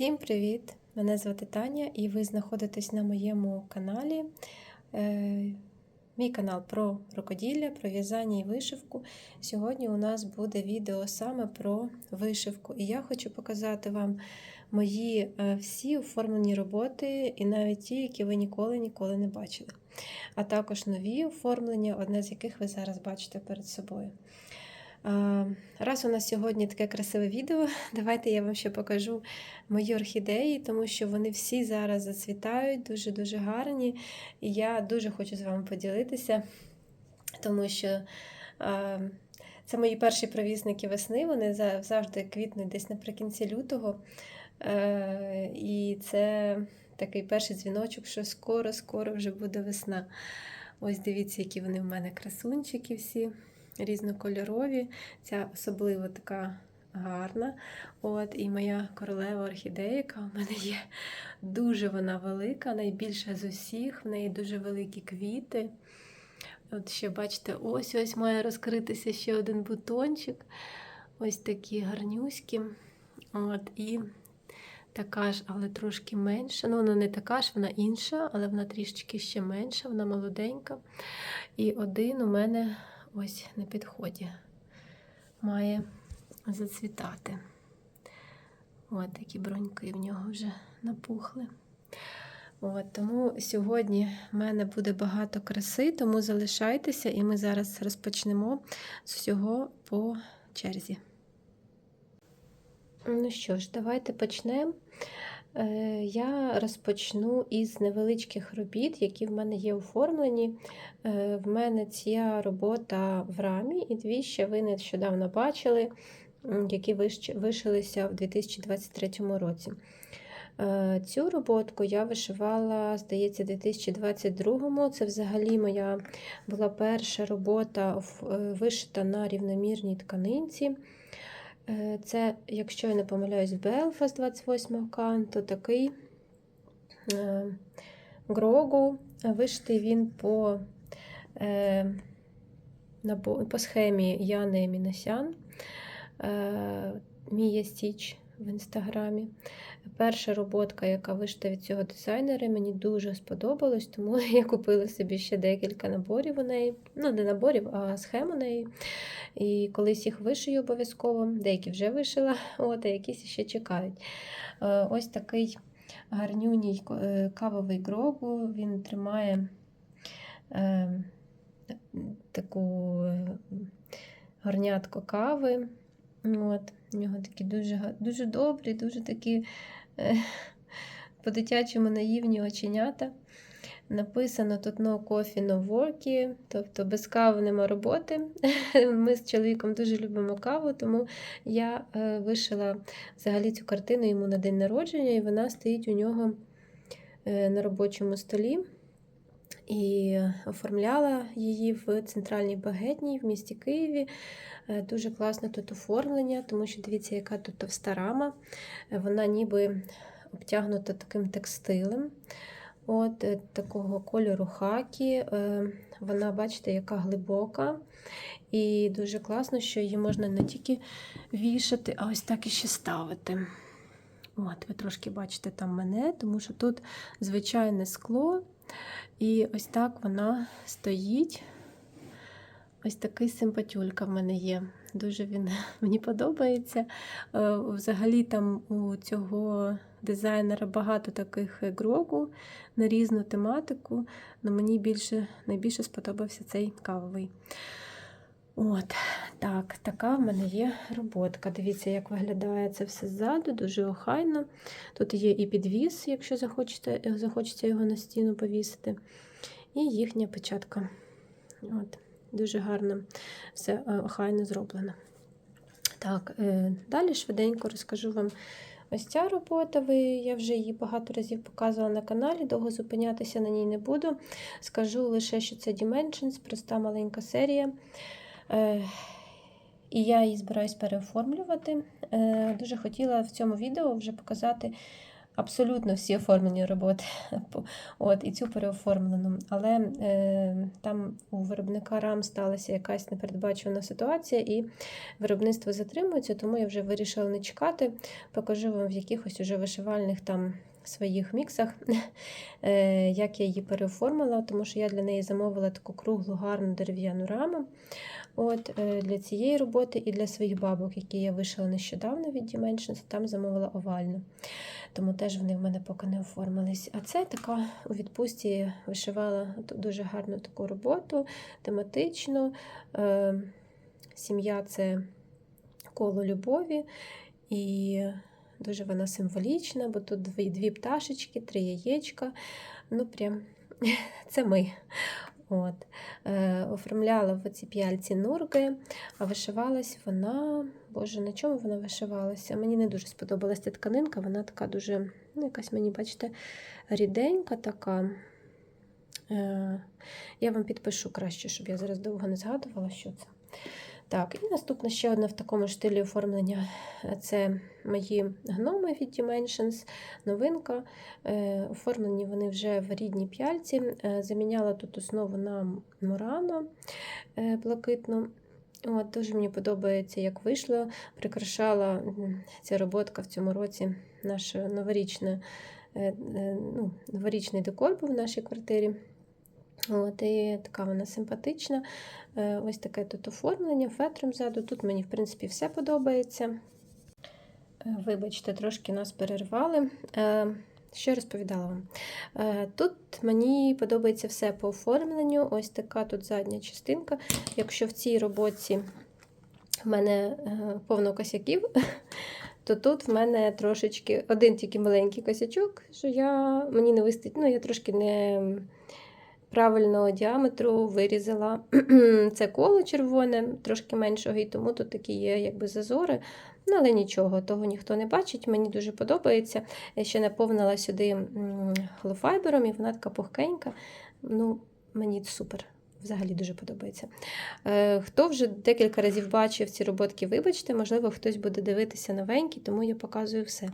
Всім привіт! Мене звати Таня, і ви знаходитесь на моєму каналі. Е, Мій канал про рукоділля, про в'язання і вишивку. Сьогодні у нас буде відео саме про вишивку. І я хочу показати вам мої е, всі оформлені роботи, і навіть ті, які ви ніколи ніколи не бачили. А також нові оформлення, одне з яких ви зараз бачите перед собою. А, Раз у нас сьогодні таке красиве відео, давайте я вам ще покажу мої орхідеї, тому що вони всі зараз зацвітають, дуже-дуже гарні. І я дуже хочу з вами поділитися, тому що це мої перші провісники весни, вони завжди квітнуть десь наприкінці лютого. Е, І це такий перший дзвіночок, що скоро-скоро вже буде весна. Ось дивіться, які вони в мене красунчики всі різнокольорові. Ця особливо така гарна. От, І моя королева орхідея, яка у мене є. Дуже вона велика, найбільша з усіх, в неї дуже великі квіти. От ще бачите, ось ось має розкритися ще один бутончик. Ось такі гарнюські. От, і така ж, але трошки менша. Ну, вона не така ж, вона інша, але вона трішечки ще менша, вона молоденька. І один у мене ось на підході має зацвітати. От такі броньки в нього вже напухли. От, тому сьогодні в мене буде багато краси, тому залишайтеся, і ми зараз розпочнемо з всього по черзі. Ну що ж, давайте почнемо. Е, Я розпочну із невеличких робіт, які в мене є оформлені. Е, В мене ця робота в рамі, і дві ще ви нещодавно бачили, які вишилися в 2023 році. Е, Цю роботку я вишивала, здається, в 2022-му. Це взагалі моя була перша робота вишита на рівномірній тканинці. Е, Це, якщо я не помиляюсь, Белфаст 28 канту, такий е, грогу. Вишитий він по, е, по схемі Яни Мінасян. Е, Мія Січ в інстаграмі. Перша роботка, яка вишита від цього дизайнера, мені дуже сподобалась, тому я купила собі ще декілька наборів у неї. Ну, не наборів, а схем у неї. І колись їх вишию обов'язково, деякі вже вишила, от, а якісь ще чекають. Е, Ось такий гарнюній е, кавовий гробу, він тримає е, таку е, горнятку кави. От, У нього такі дуже, дуже добрі, дуже такі е, по-дитячому наївні оченята. Написано тут no coffee, no work, тобто без кави нема роботи. Ми з чоловіком дуже любимо каву, тому я е, вишила взагалі цю картину йому на день народження, і вона стоїть у нього е, на робочому столі. І оформляла її в центральній багетній в місті Києві. Е, Дуже класне тут оформлення, тому що дивіться, яка тут товста рама. Е, Вона ніби обтягнута таким текстилем. От е, такого кольору хакі. Вона, бачите, яка глибока. І дуже класно, що її можна не тільки вішати, а ось так і ще ставити. От, ви трошки бачите там мене, тому що тут звичайне скло. І ось так вона стоїть. Ось такий симпатюлька в мене є. Дуже він мені подобається. Е, Взагалі там у цього дизайнера багато таких грогу на різну тематику, але мені більше, найбільше сподобався цей кавовий. От, так, така в мене є роботка. Дивіться, як виглядає це все ззаду, дуже охайно. Тут є і підвіс, якщо захочете, захочеться його на стіну повісити. І їхня печатка. От, Дуже гарно все е, охайно зроблено. Так, е, далі швиденько розкажу вам ось ця робота. Ви, я вже її багато разів показувала на каналі, довго зупинятися на ній не буду. Скажу лише, що це Dimensions, проста маленька серія. Е, і я її збираюсь переоформлювати. Е, Дуже хотіла в цьому відео вже показати абсолютно всі оформлені роботи. От, і цю переоформлену. Але е, там у виробника рам сталася якась непередбачувана ситуація, і виробництво затримується, тому я вже вирішила не чекати. Покажу вам в якихось уже вишивальних там своїх міксах, е, як я її переоформила, тому що я для неї замовила таку круглу, гарну дерев'яну раму. От, е, Для цієї роботи і для своїх бабок, які я вишила нещодавно від Dimensions, там замовила овальну. Тому теж вони в мене поки не оформились. А це така у відпустці вишивала дуже гарну таку роботу, тематичну. Е, Сім'я це коло любові. І дуже вона символічна, бо тут дві, дві пташечки, три яєчка. Ну, прям це ми. От. Е, оформляла в оці п'яльці нурги, а вишивалась вона. Боже, на чому вона вишивалася? Мені не дуже сподобалася ця тканинка, вона така дуже, ну, якась мені, бачите, ріденька така. Е, я вам підпишу краще, щоб я зараз довго не згадувала, що це. Так, і наступне ще одне в такому ж стилі оформлення. Це мої гноми від Dimensions, новинка. Е, Оформлені вони вже в рідній п'яльці. Е, Заміняла тут основу на Мурано е, блакитну. От, Дуже мені подобається, як вийшло. Прикрашала ця роботка в цьому році наш новорічне, е, е, ну, новорічний декор був в нашій квартирі. От, і така вона симпатична. Е, Ось таке тут оформлення, фетром ззаду. Тут мені, в принципі, все подобається. Е, Вибачте, трошки нас перервали. Е, Що розповідала вам? Тут мені подобається все по оформленню. Ось така тут задня частинка. Якщо в цій роботі в мене повно косяків, то тут в мене трошечки один тільки маленький косячок, що я, мені не вистачить, ну, я трошки не правильного діаметру вирізала це коло червоне, трошки меншого, і тому тут такі є якби зазори. Ну, але нічого, того ніхто не бачить, мені дуже подобається. Я ще наповнила сюди холофайбером, і вона така пухкенька. Ну, мені супер. Взагалі дуже подобається. Е, Хто вже декілька разів бачив ці роботки, вибачте, можливо, хтось буде дивитися новенький, тому я показую все.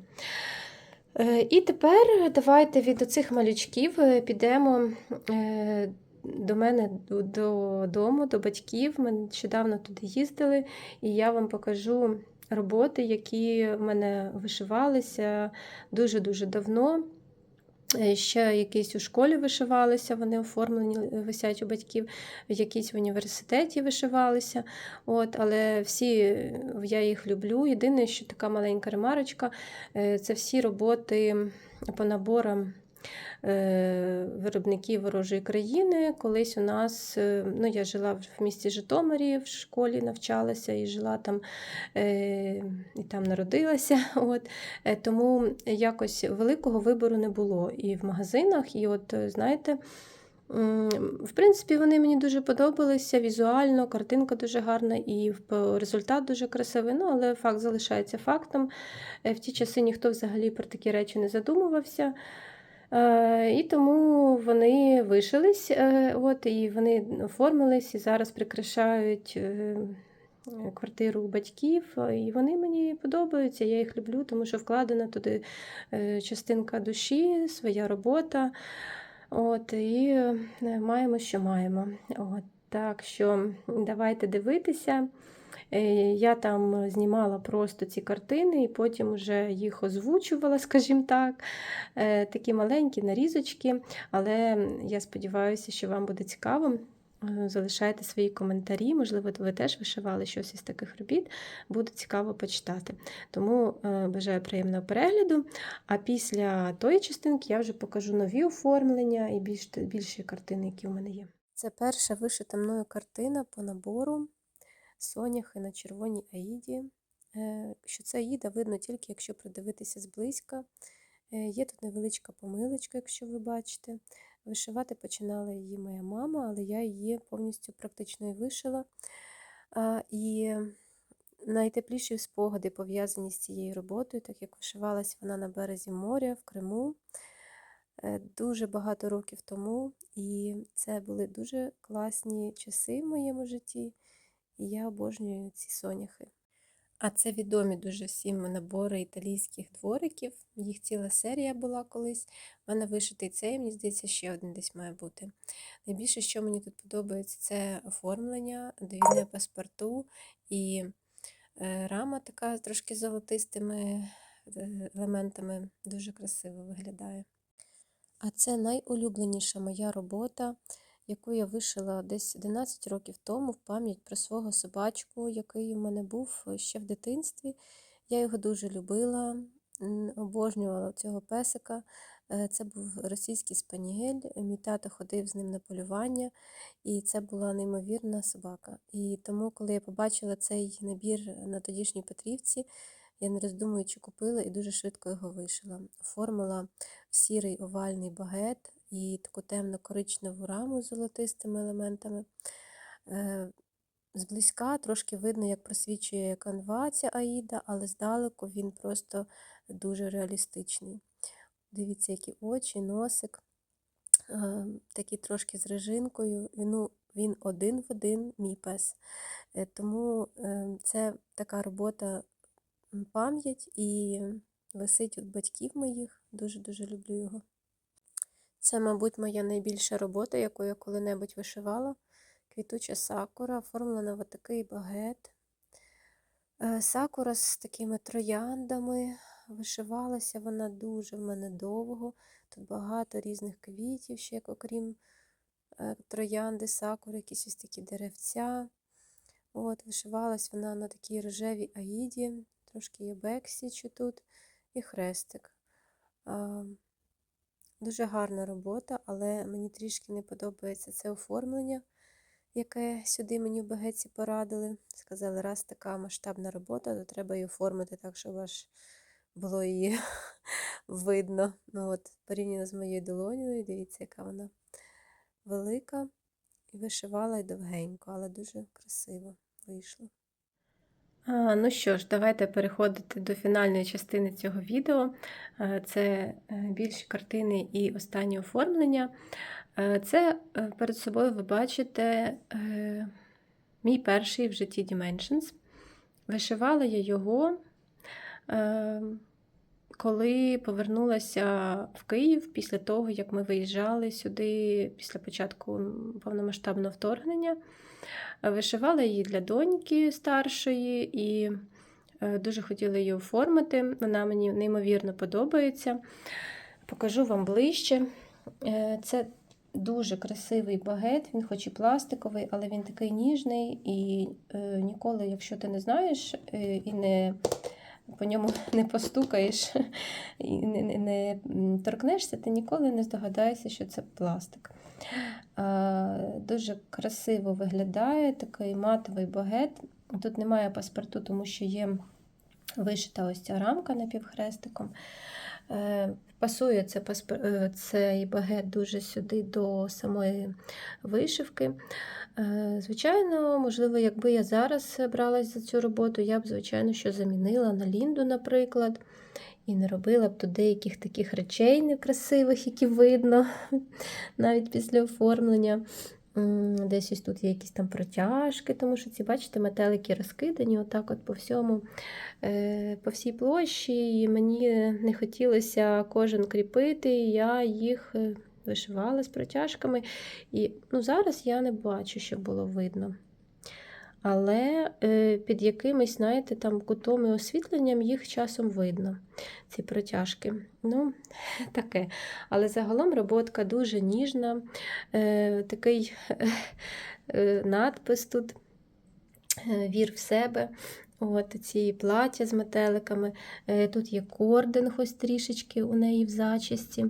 Е, І тепер давайте від оцих малючків е, підемо е, до мене додому, до батьків. Ми нещодавно туди їздили, і я вам покажу роботи, які в мене вишивалися дуже-дуже давно. Е, Ще якісь у школі вишивалися, вони оформлені, е, висять у батьків, якісь в університеті вишивалися. От, але всі е, я їх люблю. Єдине, що така маленька ремарочка, це всі роботи по наборам виробників ворожої країни. Колись у нас, е, ну я жила в місті Житомирі, в школі навчалася і жила там е, і там народилася. От. Е, Тому якось великого вибору не було і в магазинах, і от, е, знаєте. В принципі, вони мені дуже подобалися візуально, картинка дуже гарна і результат дуже красивий. Ну, але факт залишається фактом. Е, В ті часи ніхто взагалі про такі речі не задумувався. Е, І тому вони вишились, е, от, і вони оформились і зараз прикрашають е, квартиру батьків. І вони мені подобаються, я їх люблю, тому що вкладена туди частинка душі, своя робота. От, І маємо, що маємо. От, так що давайте дивитися. Е, Я там знімала просто ці картини і потім вже їх озвучувала, скажімо так. Е, Такі маленькі нарізочки, але я сподіваюся, що вам буде цікаво. Е, Залишайте свої коментарі, можливо, ви теж вишивали щось із таких робіт, буде цікаво почитати. Тому е, бажаю приємного перегляду. А після тої частинки я вже покажу нові оформлення і більш, більші картини, які у мене є. Це перша вишита мною картина по набору Соняхи на червоній аїді. Е, Що це аїда, видно тільки, якщо придивитися зблизька. Е, Є тут невеличка помилочка, якщо ви бачите. Вишивати починала її моя мама, але я її повністю практично і вишила. І найтепліші спогади пов'язані з цією роботою, так як вишивалась вона на березі моря в Криму е, дуже багато років тому. І це були дуже класні часи в моєму житті. І я обожнюю ці соняхи. А це відомі дуже всім набори італійських двориків. Їх ціла серія була колись. У мене вишитий цей, мені здається, ще один десь має бути. Найбільше, що мені тут подобається, це оформлення, довільне паспорту і е, рама така трошки золотистими е, елементами. Дуже красиво виглядає. А це найулюбленіша моя робота, яку я вишила десь 11 років тому в пам'ять про свого собачку, який у мене був ще в дитинстві. Я його дуже любила, обожнювала цього песика. Е, Це був російський спаніель. Мій тато ходив з ним на полювання, і це була неймовірна собака. І тому, коли я побачила цей набір на тодішній Петрівці, я не роздумуючи купила і дуже швидко його вишила. Оформила в сірий овальний багет і таку темно-коричневу раму з золотистими елементами. Е, Зблизька трошки видно, як просвічує канва ця Аїда, але здалеку він просто дуже реалістичний. Дивіться, які очі, носик, е, такий трошки з режинкою. Ну, він один в один мій пес. Е, Тому е, це така робота пам'ять і висить у батьків моїх. Дуже-дуже люблю його. Це, мабуть, моя найбільша робота, яку я коли-небудь вишивала. Квітуча сакура, оформлена в такий багет. Е, Сакура з такими трояндами. Вишивалася вона дуже в мене довго. Тут багато різних квітів, ще окрім е, троянди, сакури, якісь ось такі деревця. От, Вишивалась вона на такій рожевій аїді, трошки є бексічу тут і хрестик. Дуже гарна робота, але мені трішки не подобається це оформлення, яке сюди мені в багеці порадили. Сказали, раз така масштабна робота, то треба її оформити так, щоб аж було її видно. Ну от, Порівняно з моєю долонею, дивіться, яка вона велика. І вишивала й довгенько, але дуже красиво вийшло. Ну що ж, давайте переходити до фінальної частини цього відео. Це е, більші картини і останнє оформлення. Це е, перед собою ви бачите е, мій перший в житті Dimensions. Вишивала я його, коли повернулася в Київ після того, як ми виїжджали сюди після початку повномасштабного вторгнення. Вишивала її для доньки старшої і е, дуже хотіла її оформити. Вона мені неймовірно подобається. Покажу вам ближче. Е, Це дуже красивий багет, він хоч і пластиковий, але він такий ніжний, і е, ніколи, якщо ти не знаєш і не по ньому не постукаєш і не, не торкнешся, ти ніколи не здогадаєшся, що це пластик. А, Дуже красиво виглядає такий матовий багет. Тут немає паспорту, тому що є вишита ось ця рамка напівхрестиком. Е, Пасує це, е, цей багет дуже сюди до самої вишивки. Е, Звичайно, можливо, якби я зараз бралась за цю роботу, я б, звичайно, що замінила на Лінду, наприклад, і не робила б тут деяких таких речей некрасивих, які видно навіть після оформлення. Десь ось тут є якісь там протяжки, тому що ці, бачите, метелики розкидані отак от по всьому, е, по всій площі. І мені не хотілося кожен кріпити, і я їх е, вишивала з протяжками. І ну, зараз я не бачу, щоб було видно. Але е, під якимось, знаєте, там кутом і освітленням їх часом видно, ці протяжки. Ну, таке. Але загалом роботка дуже ніжна, е, такий е, надпис тут вір в себе. От ці плаття з метеликами. Тут є кординг ось трішечки у неї в зачісті.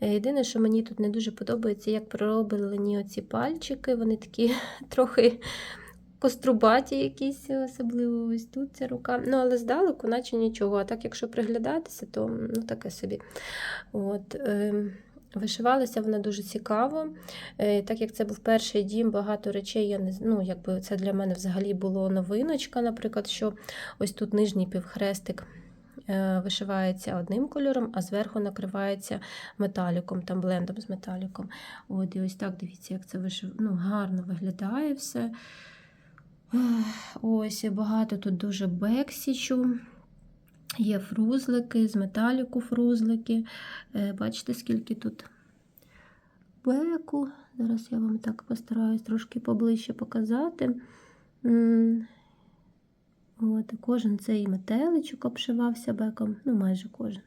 Єдине, що мені тут не дуже подобається, як пророблені оці пальчики. Вони такі трохи кострубаті якісь, особливо ось тут ця рука. Ну, але здалеку, наче нічого. А так, якщо приглядатися, то ну, таке собі. От, е, Вишивалася вона дуже цікаво. Е, Так як це був перший дім, багато речей я не ну, якби це для мене взагалі було новиночка, наприклад, що ось тут нижній півхрестик е, вишивається одним кольором, а зверху накривається металіком, там блендом з металіком. От, і ось так дивіться, як це вишив... ну, гарно виглядає все. Ось багато тут дуже бексічу. Є фрузлики, з металіку фрузлики. Е, Бачите, скільки тут беку. Зараз я вам так постараюсь трошки поближче показати. От, кожен цей метеличок обшивався беком, ну майже кожен.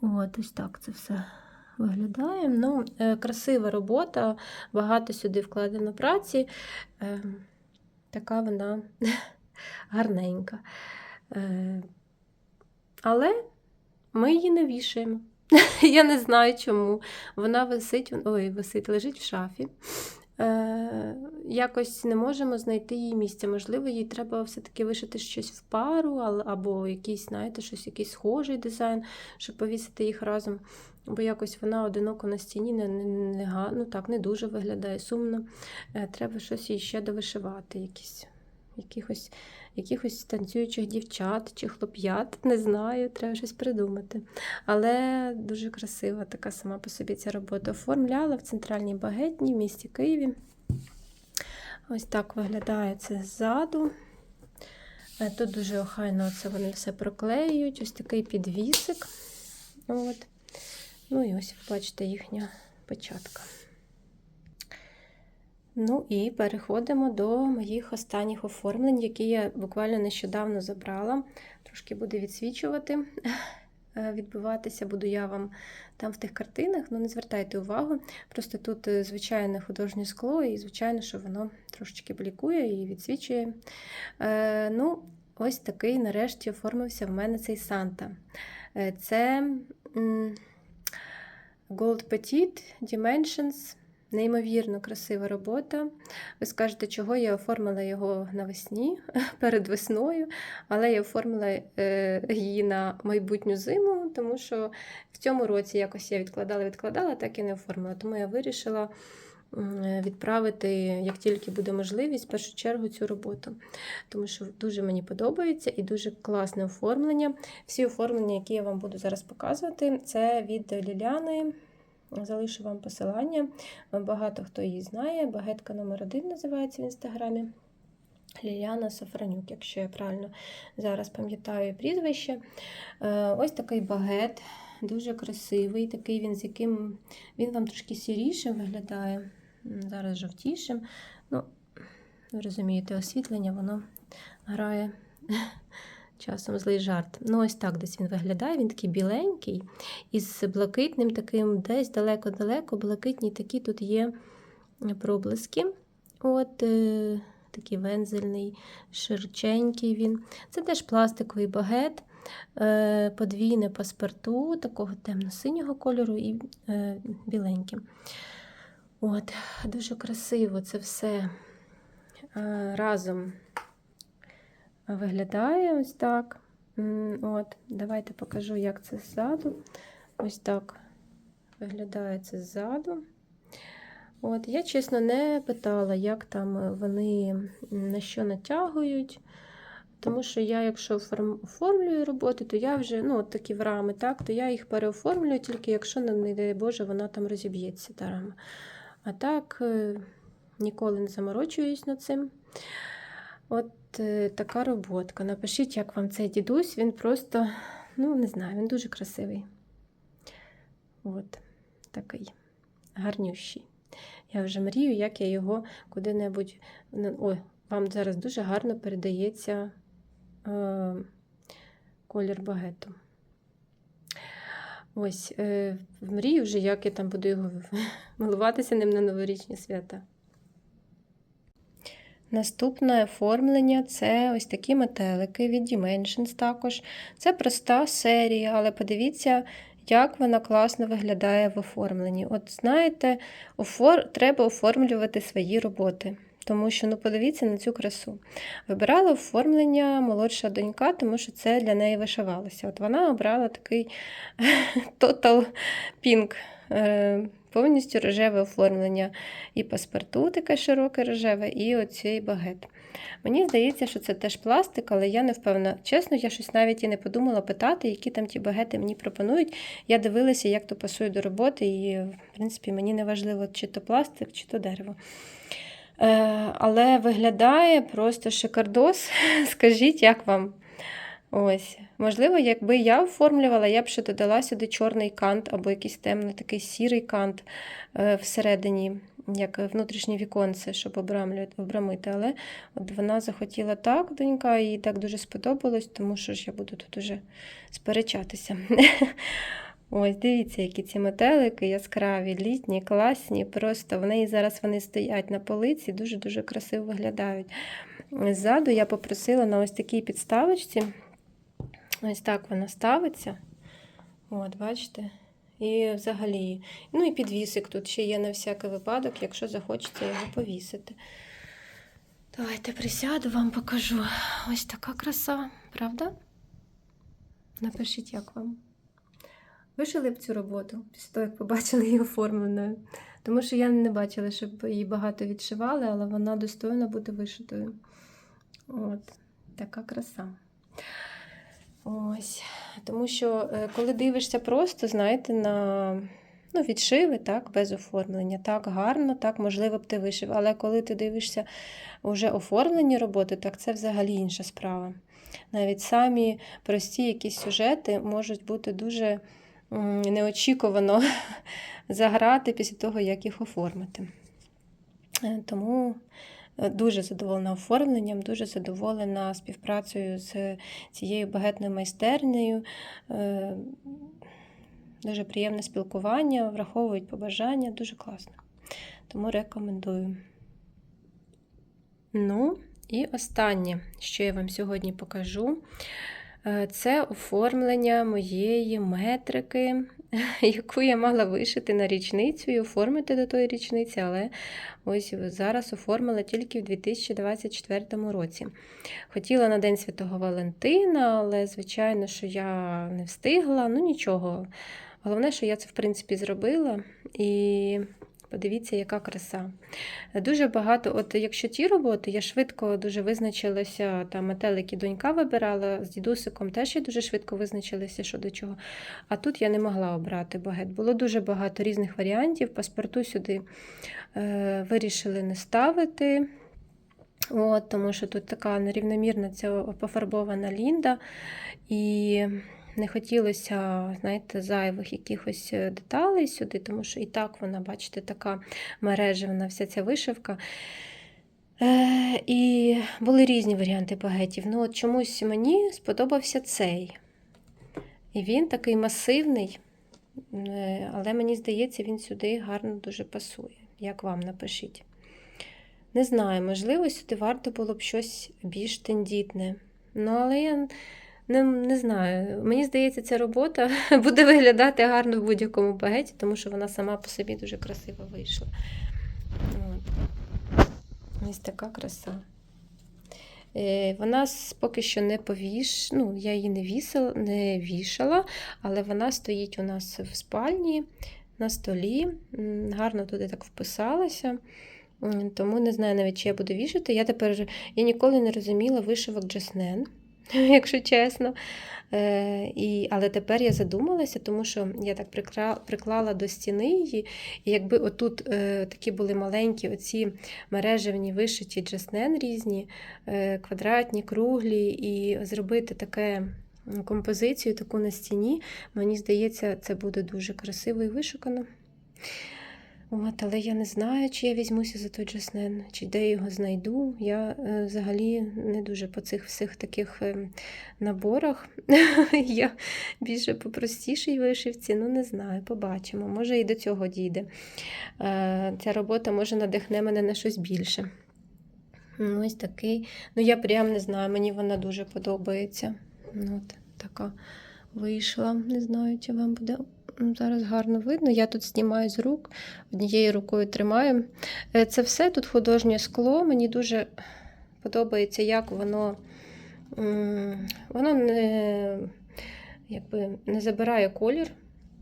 От, ось так це все виглядає. Ну, е, красива робота, багато сюди вкладено праці. Така вона гарненька. Е, але ми її не вішаємо. Я не знаю чому. Вона висить, ой, висить, лежить в шафі. Е, якось не можемо знайти її місця. Можливо, їй треба все-таки вишити щось в пару, або якийсь, знаєте, щось, якийсь схожий дизайн, щоб повісити їх разом. Бо якось вона одиноко на стіні не, не, не, ну, так, не дуже виглядає сумно. Е, треба щось їй ще довишивати, якісь, якихось, якихось танцюючих дівчат чи хлоп'ят, не знаю, треба щось придумати. Але дуже красива така сама по собі ця робота. Оформляла в центральній багетні в місті Києві. Ось так виглядає це ззаду. Е, Тут дуже охайно це вони все проклеюють. Ось такий підвісик. От. Ну і ось, бачите, їхня печатка. Ну і переходимо до моїх останніх оформлень, які я буквально нещодавно забрала. Трошки буде відсвічувати, е, відбиватися буду я вам там в тих картинах, ну не звертайте увагу. Просто тут е, звичайне художнє скло, і, звичайно, що воно трошечки блікує і відсвічує. Е, ну, ось такий нарешті оформився в мене цей Санта. Це Gold Petit Dimensions. Неймовірно красива робота. Ви скажете, чого я оформила його навесні перед весною, але я оформила е, її на майбутню зиму, тому що в цьому році якось я відкладала, відкладала, так і не оформила. Тому я вирішила відправити, як тільки буде можливість, в першу чергу цю роботу. Тому що дуже мені подобається і дуже класне оформлення. Всі оформлення, які я вам буду зараз показувати, це від Ліляни. Залишу вам посилання. Багато хто її знає. Багетка номер 1 називається в інстаграмі. Ліліана Сафранюк, якщо я правильно зараз пам'ятаю прізвище. Е, Ось такий багет, дуже красивий, такий він, з яким він вам трошки сірішим виглядає, зараз жовтішим. Ну, ви розумієте, освітлення, воно грає часом злий жарт. Ну, ось так десь він виглядає. Він такий біленький, із блакитним таким, десь далеко-далеко, блакитні такі тут є проблиски. От е, такий вензельний, широченький він. Це теж пластиковий багет, е, подвійне паспорту, такого темно-синього кольору і е, біленьким. От, Дуже красиво це все е, разом виглядає ось так. От, Давайте покажу, як це ззаду. Ось так виглядає це ззаду. От, Я, чесно, не питала, як там вони на що натягують. Тому що я, якщо оформлюю роботи, то я вже, ну, от такі в рами, так, то я їх переоформлюю, тільки якщо, не не дай Боже, вона там розіб'ється та рама. А так, е, ніколи не заморочуюсь над цим. От е, така роботка. Напишіть, як вам цей дідусь, він просто, ну, не знаю, він дуже красивий. От, такий гарнющий. Я вже мрію, як я його куди-небудь. Ой, вам зараз дуже гарно передається е, колір багету. Ось, е, мрію вже, як я там буду його милуватися ним на новорічні свята. Наступне оформлення це ось такі метелики від Dimensions також. Це проста серія, але подивіться, як вона класно виглядає в оформленні. От знаєте, офор... треба оформлювати свої роботи. Тому що, ну, подивіться на цю красу. Вибирала оформлення молодша донька, тому що це для неї вишивалося. От вона обрала такий Total Pink, е, повністю рожеве оформлення. І паспорту таке широке рожеве, і оцей багет. Мені здається, що це теж пластик, але я не впевнена. Чесно, я щось навіть і не подумала питати, які там ті багети мені пропонують. Я дивилася, як то пасує до роботи, і, в принципі, мені не важливо, чи то пластик, чи то дерево. Е, але виглядає просто шикардос. Скажіть, як вам? Ось. Можливо, якби я оформлювала, я б ще додала сюди чорний кант або якийсь темний такий сірий кант е, всередині, як внутрішнє віконце, щоб обрамити. Але от вона захотіла так, донька, і так дуже сподобалось, тому що ж я буду тут уже сперечатися. Ось, дивіться, які ці метелики яскраві, літні, класні. Просто в неї зараз вони стоять на полиці, дуже-дуже красиво виглядають. Ззаду я попросила на ось такій підставочці. Ось так вона ставиться. От, бачите? І взагалі, ну і підвісик тут ще є на всякий випадок, якщо захочеться його повісити. Давайте присяду, вам покажу. Ось така краса, правда? Напишіть, як вам. Вишили б цю роботу після того, як побачили її оформленою. Тому що я не бачила, щоб її багато відшивали, але вона достойна бути вишитою. От, така краса. Ось. Тому що, е, коли дивишся просто, знаєте, на ну, відшиви, так, без оформлення, так гарно, так, можливо б ти вишив. Але коли ти дивишся вже оформлені роботи, так це взагалі інша справа. Навіть самі прості якісь сюжети можуть бути дуже неочікувано заграти після того, як їх оформити. Е, Тому е, дуже задоволена оформленням, дуже задоволена співпрацею з цією багетною майстернею. Е, Дуже приємне спілкування, враховують побажання, дуже класно. Тому рекомендую. Ну, і останнє, що я вам сьогодні покажу, це оформлення моєї метрики, яку я мала вишити на річницю і оформити до тої річниці, але ось зараз оформила тільки в 2024 році. Хотіла на День Святого Валентина, але, звичайно, що я не встигла. Ну нічого. Головне, що я це в принципі зробила. І подивіться, яка краса. Дуже багато, от якщо ті роботи, я швидко дуже визначилася, там метелики донька вибирала, з дідусиком теж я дуже швидко визначилася, що до чого. А тут я не могла обрати багет. Було дуже багато різних варіантів. Паспорту сюди е, вирішили не ставити. От, тому що тут така нерівномірна ця пофарбована лінда. І не хотілося, знаєте, зайвих якихось е, деталей сюди, тому що і так вона, бачите, така мережевна вся ця вишивка. Е, і були різні варіанти багетів. Ну, от чомусь мені сподобався цей. І він такий масивний, е, але мені здається, він сюди гарно дуже пасує. Як вам напишіть? Не знаю, можливо, сюди варто було б щось більш тендітне. Ну, але я не, не знаю. Мені здається, ця робота буде виглядати гарно в будь-якому багеті, тому що вона сама по собі дуже красиво вийшла. Ось така краса. Е, Вона поки що не повіш... ну, я її не, вісила, не вішала, але вона стоїть у нас в спальні на столі. Гарно туди так вписалася. Тому не знаю навіть, чи я буду вішати. Я тепер я ніколи не розуміла вишивок Джеснен, якщо чесно. Е, і, але тепер я задумалася, тому що я так приклала до стіни її, і якби отут е, такі були маленькі оці мережевні вишиті джеснен різні, е, квадратні, круглі, і зробити таке композицію таку на стіні, мені здається, це буде дуже красиво і вишукано. От, але я не знаю, чи я візьмуся за той джеснен, чи де його знайду. Я е, взагалі не дуже по цих всіх таких е, наборах. я більше по простішій вишивці, ну не знаю, побачимо. Може і до цього дійде. Е, ця робота може надихне мене на щось більше. Ну, Ось такий. Ну, я прям не знаю, мені вона дуже подобається. Ну, От, така вийшла. Не знаю, чи вам буде зараз гарно видно. Я тут знімаю з рук, однією рукою тримаю. Е, Це все тут художнє скло. Мені дуже подобається, як воно, воно не, якби, не забирає колір.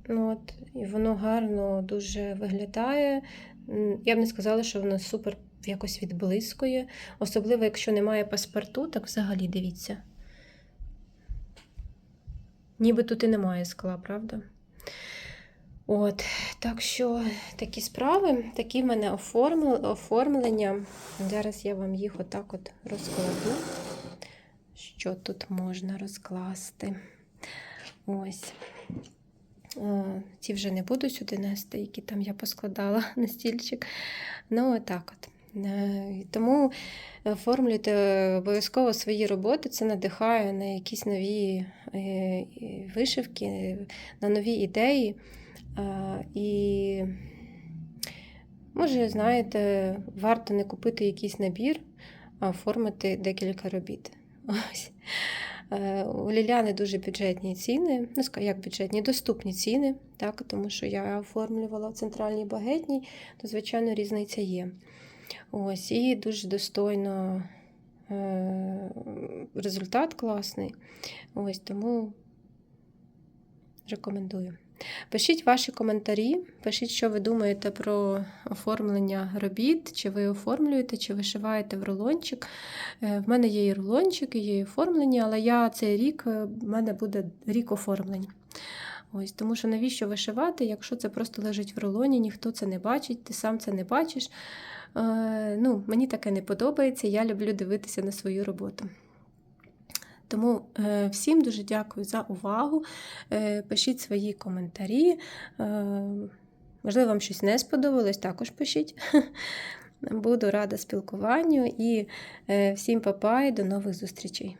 Ну, от, і воно гарно дуже виглядає. Я б не сказала, що воно супер якось відблискує. Особливо, якщо немає паспорту, так взагалі дивіться. Ніби тут і немає скла, правда? От, так що такі справи, такі в мене оформлення. Зараз я вам їх отак от розкладу. Що тут можна розкласти? Ось. Е, Ці вже не буду сюди нести, які там я поскладала на стільчик. Ну, отак от. Е, Тому оформлюйте обов'язково свої роботи, це надихає на якісь нові е, вишивки, на нові ідеї. І, може, знаєте, варто не купити якийсь набір, а оформити декілька робіт. Ось. Е, У Ліляни дуже бюджетні ціни, ну як бюджетні, доступні ціни, так, тому що я оформлювала в центральній багетній, то, звичайно, різниця є. Ось, і дуже достойно е, результат класний. Ось тому рекомендую. Пишіть ваші коментарі, пишіть, що ви думаєте про оформлення робіт, чи ви оформлюєте, чи вишиваєте в рулончик. Е, В мене є і рулончик, і є і оформлення, але я цей рік, е, в мене буде рік оформлень. Ось, тому що навіщо вишивати, якщо це просто лежить в рулоні, ніхто це не бачить, ти сам це не бачиш. Е, ну, мені таке не подобається, я люблю дивитися на свою роботу. Тому е, всім дуже дякую за увагу. Е, Пишіть свої коментарі. Можливо, вам щось не сподобалось, також пишіть. Буду рада спілкуванню і всім па-па і до нових зустрічей.